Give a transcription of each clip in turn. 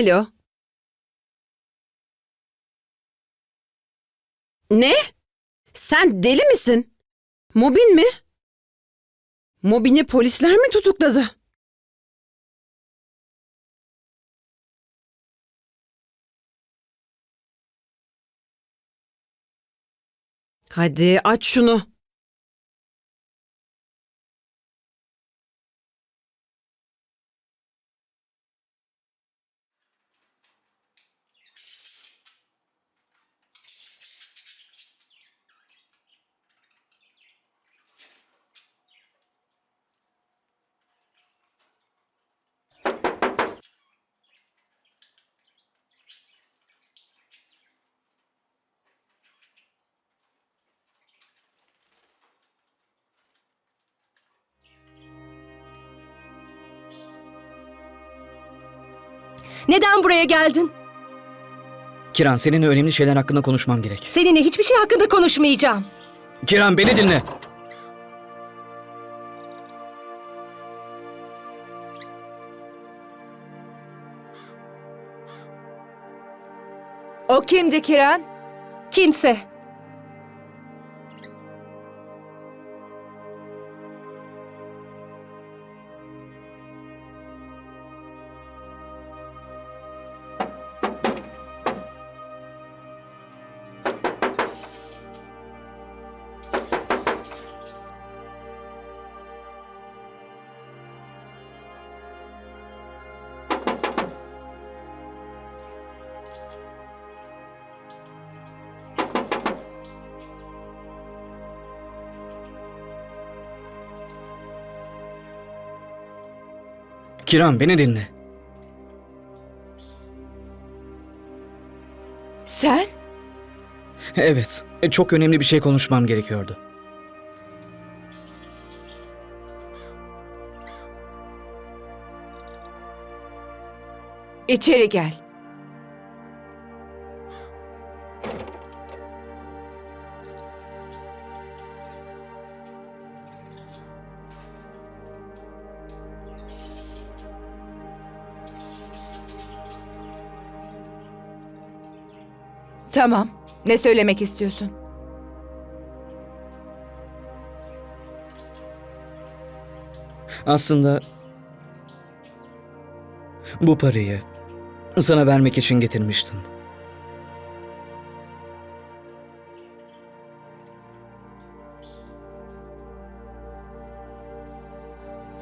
Alo. Ne? Sen deli misin? Mobin mi? Mobin'i polisler mi tutukladı? Hadi aç şunu. Neden buraya geldin? Kiran seninle önemli şeyler hakkında konuşmam gerek. Seninle hiçbir şey hakkında konuşmayacağım. Kiran beni dinle. O kimdi Kiran? Kimse. Kiran beni dinle. Sen? Evet, çok önemli bir şey konuşmam gerekiyordu. İçeri gel. Tamam. Ne söylemek istiyorsun? Aslında bu parayı sana vermek için getirmiştim.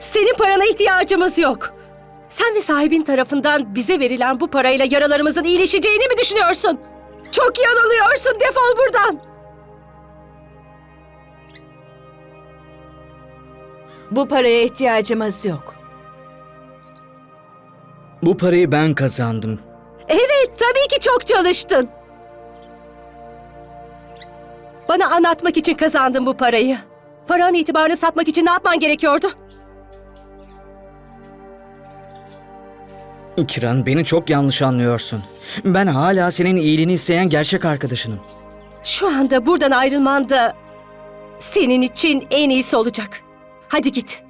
Senin parana ihtiyacımız yok. Sen ve sahibin tarafından bize verilen bu parayla yaralarımızın iyileşeceğini mi düşünüyorsun? Çok yanılıyorsun. Defol buradan. Bu paraya ihtiyacımız yok. Bu parayı ben kazandım. Evet, tabii ki çok çalıştın. Bana anlatmak için kazandın bu parayı. Paranın itibarını satmak için ne yapman gerekiyordu? Kiran beni çok yanlış anlıyorsun. Ben hala senin iyiliğini isteyen gerçek arkadaşınım. Şu anda buradan ayrılman da senin için en iyisi olacak. Hadi git.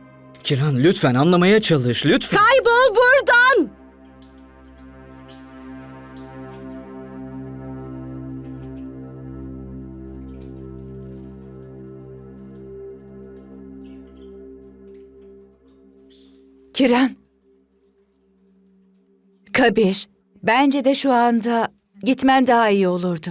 Kiran lütfen anlamaya çalış lütfen. Kaybol buradan. Kiran. Kabir. Bence de şu anda gitmen daha iyi olurdu.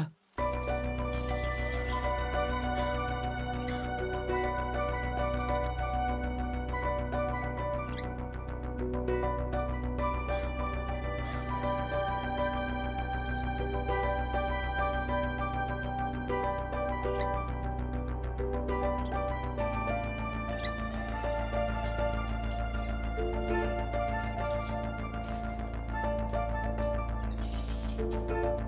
you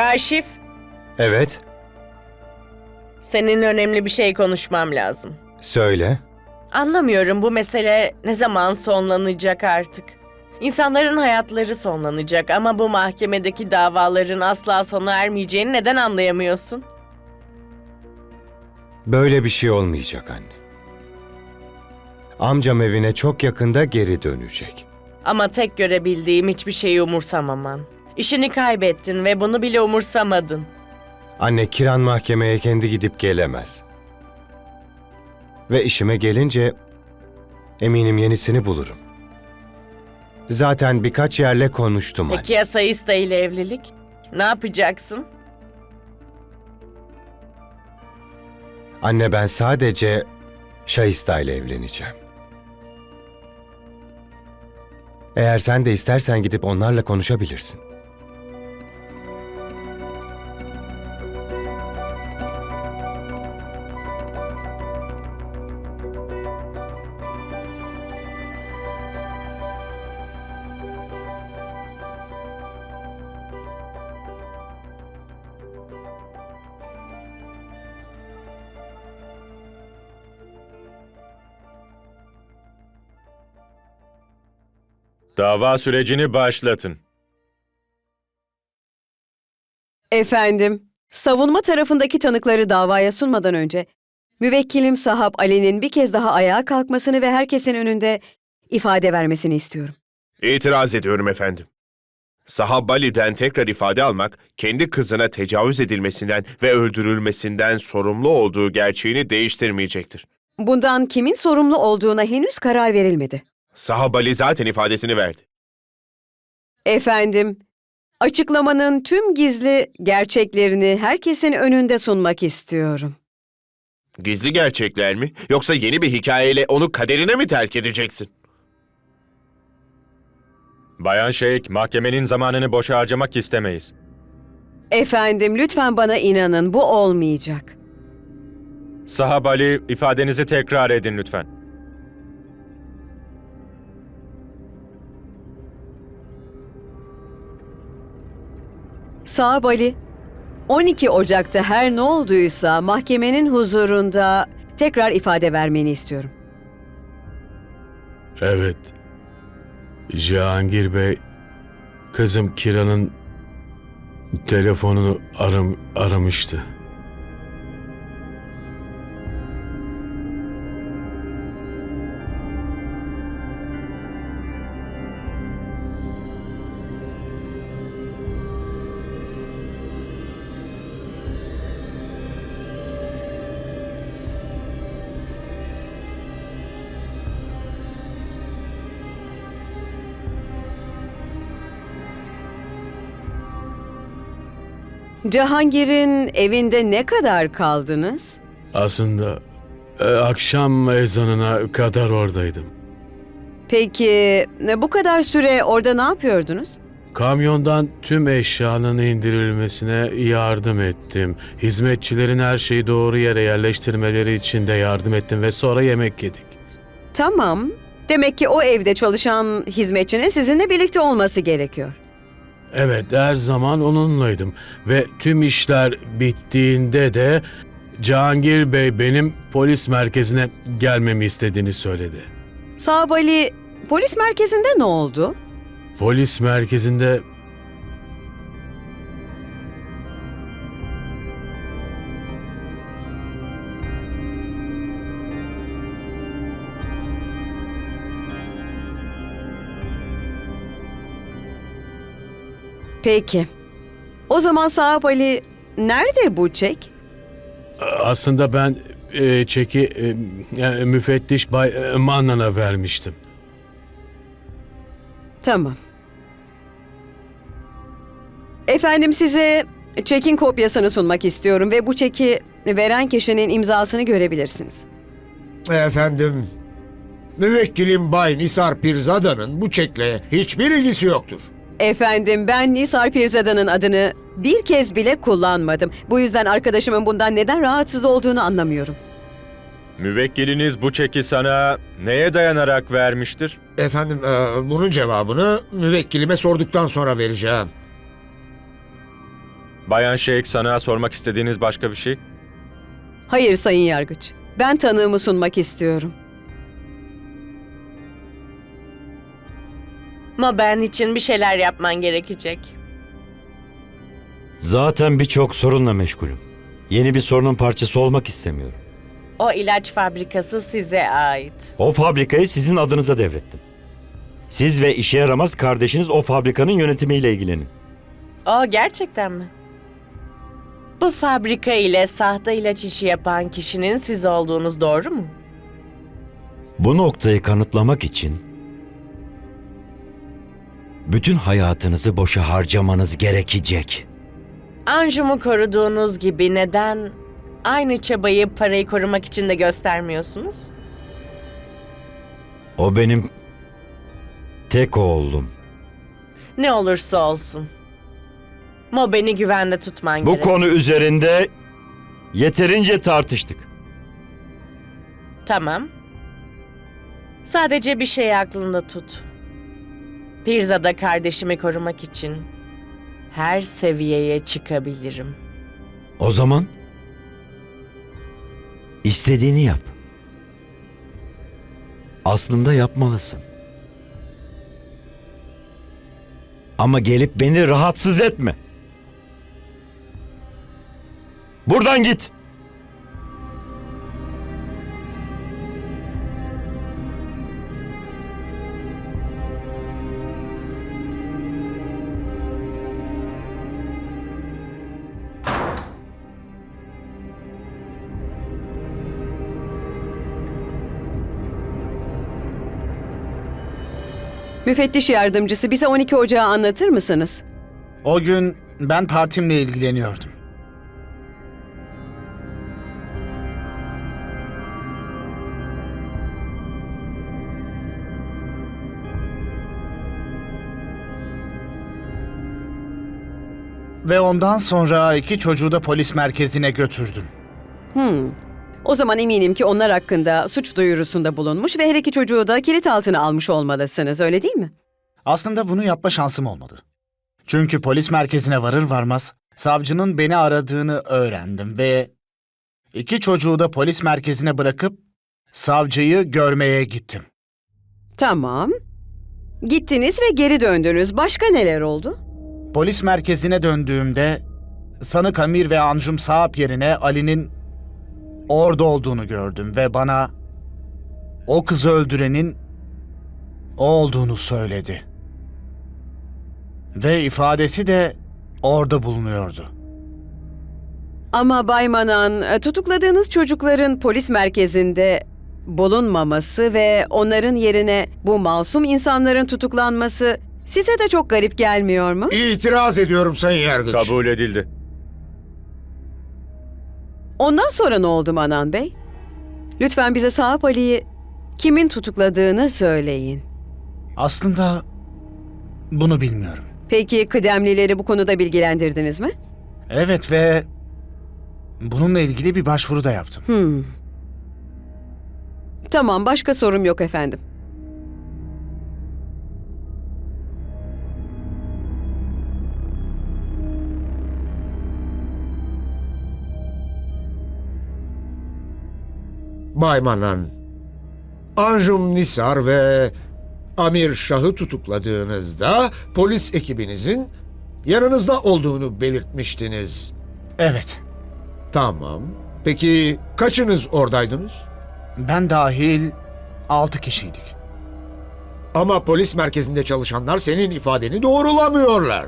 Kaşif, Evet, senin önemli bir şey konuşmam lazım. söyle. Anlamıyorum bu mesele ne zaman sonlanacak artık. İnsanların hayatları sonlanacak ama bu mahkemedeki davaların asla sona ermeyeceğini neden anlayamıyorsun? Böyle bir şey olmayacak anne. Amcam evine çok yakında geri dönecek. Ama tek görebildiğim hiçbir şeyi umursamaman. İşini kaybettin ve bunu bile umursamadın. Anne Kiran mahkemeye kendi gidip gelemez. Ve işime gelince eminim yenisini bulurum. Zaten birkaç yerle konuştum anne. Peki ya Sayısta ile evlilik? Ne yapacaksın? Anne ben sadece Şahista ile evleneceğim. Eğer sen de istersen gidip onlarla konuşabilirsin. Dava sürecini başlatın. Efendim, savunma tarafındaki tanıkları davaya sunmadan önce müvekkilim Sahap Ali'nin bir kez daha ayağa kalkmasını ve herkesin önünde ifade vermesini istiyorum. İtiraz ediyorum efendim. Sahab Ali'den tekrar ifade almak, kendi kızına tecavüz edilmesinden ve öldürülmesinden sorumlu olduğu gerçeğini değiştirmeyecektir. Bundan kimin sorumlu olduğuna henüz karar verilmedi. Sahab Ali zaten ifadesini verdi. Efendim, açıklamanın tüm gizli gerçeklerini herkesin önünde sunmak istiyorum. Gizli gerçekler mi? Yoksa yeni bir hikayeyle onu kaderine mi terk edeceksin? Bayan Şeyh, mahkemenin zamanını boşa harcamak istemeyiz. Efendim, lütfen bana inanın, bu olmayacak. Sahab Ali, ifadenizi tekrar edin lütfen. Sahap Ali, 12 Ocak'ta her ne olduysa mahkemenin huzurunda tekrar ifade vermeni istiyorum. Evet. Cihangir Bey, kızım Kira'nın telefonunu aram aramıştı. Cihangir'in evinde ne kadar kaldınız? Aslında e, akşam ezanına kadar oradaydım. Peki e, bu kadar süre orada ne yapıyordunuz? Kamyondan tüm eşyanın indirilmesine yardım ettim. Hizmetçilerin her şeyi doğru yere yerleştirmeleri için de yardım ettim ve sonra yemek yedik. Tamam. Demek ki o evde çalışan hizmetçinin sizinle birlikte olması gerekiyor. Evet, her zaman onunlaydım ve tüm işler bittiğinde de Cihangir Bey benim polis merkezine gelmemi istediğini söyledi. Sahab Ali, polis merkezinde ne oldu? Polis merkezinde Peki. O zaman Sahab Ali, nerede bu çek? aslında ben e, çeki e, e, müfettiş Bay e, Mannan'a vermiştim. Tamam. Efendim size çekin kopyasını sunmak istiyorum ve bu çeki veren kişinin imzasını görebilirsiniz. Efendim, müvekkilim Bay Nisar Pirzada'nın bu çekle hiçbir ilgisi yoktur. Efendim ben Nisar Pirzada'nın adını bir kez bile kullanmadım. Bu yüzden arkadaşımın bundan neden rahatsız olduğunu anlamıyorum. Müvekkiliniz bu çeki sana neye dayanarak vermiştir? Efendim, e, bunun cevabını müvekkilime sorduktan sonra vereceğim. Bayan Şeyh sana sormak istediğiniz başka bir şey? Hayır Sayın Yargıç. Ben tanığımı sunmak istiyorum. Ama ben için bir şeyler yapman gerekecek. Zaten birçok sorunla meşgulüm. Yeni bir sorunun parçası olmak istemiyorum. O ilaç fabrikası size ait. O fabrikayı sizin adınıza devrettim. Siz ve işe yaramaz kardeşiniz o fabrikanın yönetimiyle ilgilenin. O gerçekten mi? Bu fabrika ile sahte ilaç işi yapan kişinin siz olduğunuz doğru mu? Bu noktayı kanıtlamak için bütün hayatınızı boşa harcamanız gerekecek. Anjum'u koruduğunuz gibi neden aynı çabayı parayı korumak için de göstermiyorsunuz? O benim tek oğlum. Ne olursa olsun. Mo beni güvende tutman Bu gerek. konu üzerinde yeterince tartıştık. Tamam. Sadece bir şeyi aklında tut. Pirza'da kardeşimi korumak için her seviyeye çıkabilirim. O zaman istediğini yap. Aslında yapmalısın. Ama gelip beni rahatsız etme. Buradan git. Müfettiş yardımcısı bize 12 Ocağı anlatır mısınız? O gün ben partimle ilgileniyordum. Ve ondan sonra iki çocuğu da polis merkezine götürdüm. Hmm. O zaman eminim ki onlar hakkında suç duyurusunda bulunmuş ve her iki çocuğu da kilit altına almış olmalısınız, öyle değil mi? Aslında bunu yapma şansım olmadı. Çünkü polis merkezine varır varmaz savcının beni aradığını öğrendim ve iki çocuğu da polis merkezine bırakıp savcıyı görmeye gittim. Tamam. Gittiniz ve geri döndünüz. Başka neler oldu? Polis merkezine döndüğümde sanık Amir ve Anjum Saap yerine Ali'nin orada olduğunu gördüm ve bana o kızı öldürenin o olduğunu söyledi. Ve ifadesi de orada bulunuyordu. Ama Bay Manan, tutukladığınız çocukların polis merkezinde bulunmaması ve onların yerine bu masum insanların tutuklanması size de çok garip gelmiyor mu? İtiraz ediyorum Sayın Yargıç. Kabul edildi. Ondan sonra ne oldu Manan Bey? Lütfen bize Sahap Ali'yi kimin tutukladığını söyleyin. Aslında bunu bilmiyorum. Peki kıdemlileri bu konuda bilgilendirdiniz mi? Evet ve bununla ilgili bir başvuru da yaptım. Hmm. Tamam, başka sorum yok efendim. Bay Manan, Anjum Nisar ve Amir Şah'ı tutukladığınızda polis ekibinizin yanınızda olduğunu belirtmiştiniz. Evet, Tamam. Peki kaçınız oradaydınız? ben dahil altı kişiydik. Ama polis merkezinde çalışanlar senin ifadeni doğrulamıyorlar.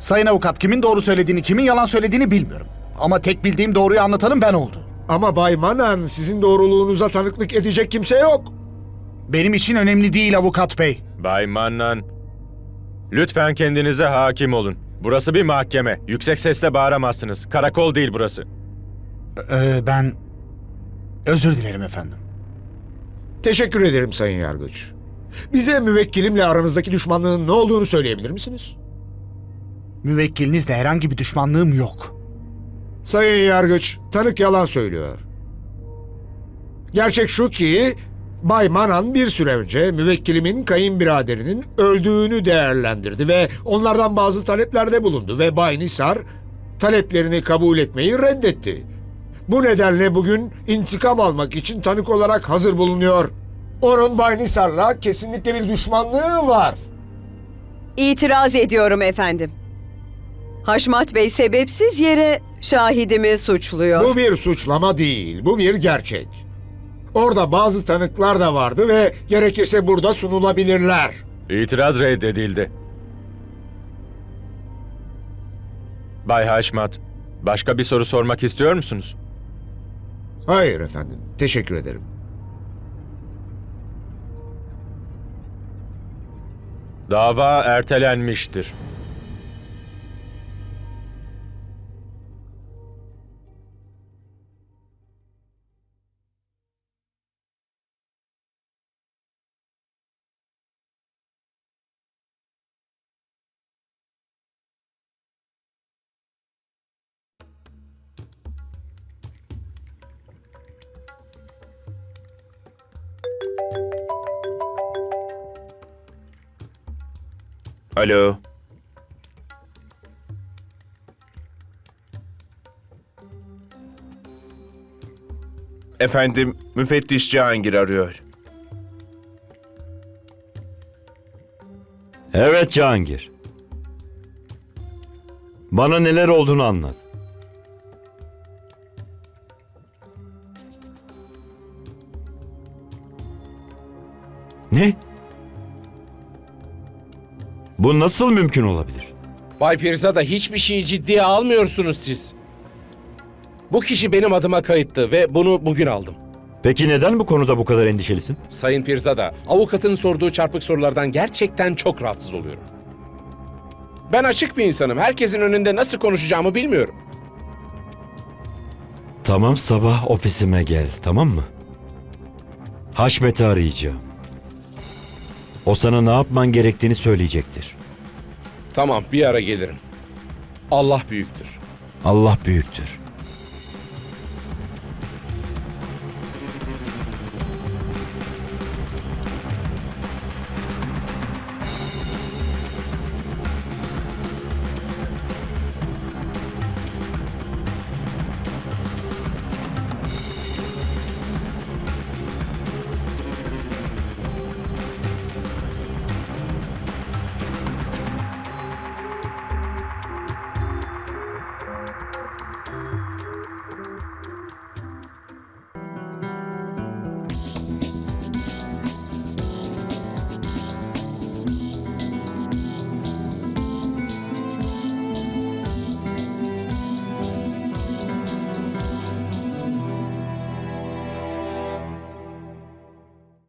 Sayın avukat kimin doğru söylediğini, kimin yalan söylediğini bilmiyorum. Ama tek bildiğim doğruyu anlatanın ben oldu. Ama Bay Manan sizin doğruluğunuza tanıklık edecek kimse yok. Benim için önemli değil avukat bey. Bay Mannan, lütfen kendinize hakim olun. Burası bir mahkeme. Yüksek sesle bağıramazsınız. Karakol değil burası. Ee, ben özür dilerim efendim. Teşekkür ederim Sayın Yargıç. Bize müvekkilimle aranızdaki düşmanlığın ne olduğunu söyleyebilir misiniz? Müvekkilinizle herhangi bir düşmanlığım yok. Sayın Yargıç, tanık yalan söylüyor. Gerçek şu ki Bay Manan bir süre önce müvekkilimin kayınbiraderinin öldüğünü değerlendirdi ve onlardan bazı taleplerde bulundu ve Bay Nisar taleplerini kabul etmeyi reddetti. Bu nedenle bugün intikam almak için tanık olarak hazır bulunuyor. Onun Bay Nisar'la kesinlikle bir düşmanlığı var. İtiraz ediyorum efendim. Haşmat Bey sebepsiz yere şahidimi suçluyor. Bu bir suçlama değil, bu bir gerçek. Orada bazı tanıklar da vardı ve gerekirse burada sunulabilirler. İtiraz reddedildi. Bay Haşmat, başka bir soru sormak istiyor musunuz? Hayır efendim, teşekkür ederim. Dava ertelenmiştir. Alo. Efendim, müfettiş Cihangir arıyor. Evet Cihangir. Bana neler olduğunu anlat. Bu nasıl mümkün olabilir? Bay Pirzada hiçbir şeyi ciddiye almıyorsunuz siz. Bu kişi benim adıma kayıttı ve bunu bugün aldım. Peki neden bu konuda bu kadar endişelisin? Sayın Pirzada, avukatın sorduğu çarpık sorulardan gerçekten çok rahatsız oluyorum. Ben açık bir insanım. Herkesin önünde nasıl konuşacağımı bilmiyorum. Tamam sabah ofisime gel tamam mı? Haşmet'i arayacağım. O sana ne yapman gerektiğini söyleyecektir. Tamam, bir ara gelirim. Allah büyüktür. Allah büyüktür.